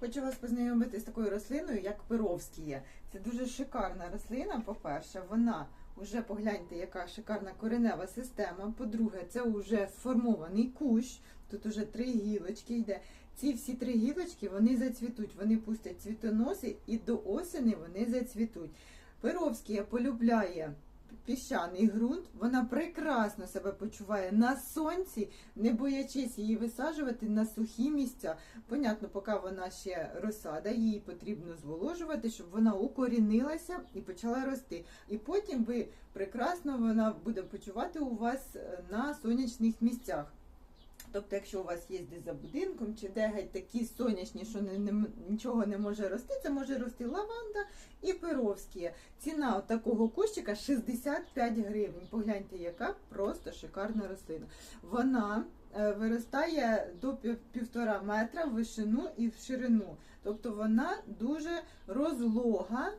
Хочу вас познайомити з такою рослиною, як пировськія. Це дуже шикарна рослина. По-перше, вона вже погляньте, яка шикарна коренева система. По-друге, це вже сформований кущ. Тут уже три гілочки йде. Ці всі три гілочки вони зацвітуть, вони пустять цвітоноси і до осені вони зацвітуть. Пировськія полюбляє піщаний ґрунт, вона прекрасно себе почуває на сонці, не боячись її висаджувати на сухі місця. Понятно, поки вона ще розсада, її потрібно зволожувати, щоб вона укорінилася і почала рости. І потім ви прекрасно вона буде почувати у вас е, на сонячних місцях. Тобто, якщо у вас є десь за будинком, чи де геть такі сонячні, що не, не, нічого не може рости, це може рости лаванда і пировські. Ціна от такого кущика 65 гривень. Погляньте, яка просто шикарна рослина. Вона е, виростає до півтора метра в вишину і в ширину. Тобто вона дуже розлога.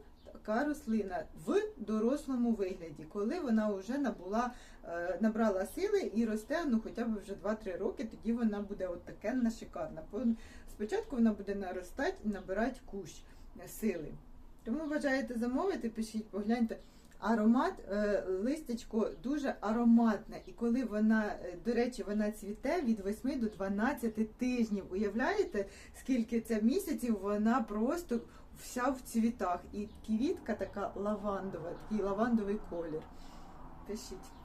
Така рослина в дорослому вигляді, коли вона вже набула, е, набрала сили і росте ну хоча б вже 2-3 роки, тоді вона буде от такенна шикарна. Спочатку вона буде наростати і набирати кущ е, сили. Тому бажаєте замовити, пишіть, погляньте. Аромат, листечко дуже ароматне, і коли вона, е, до речі, вона цвіте від 8 до 12 тижнів. Уявляєте, скільки це місяців вона просто вся в цвітах. І квітка така лавандова, такий лавандовий колір. Пишіть.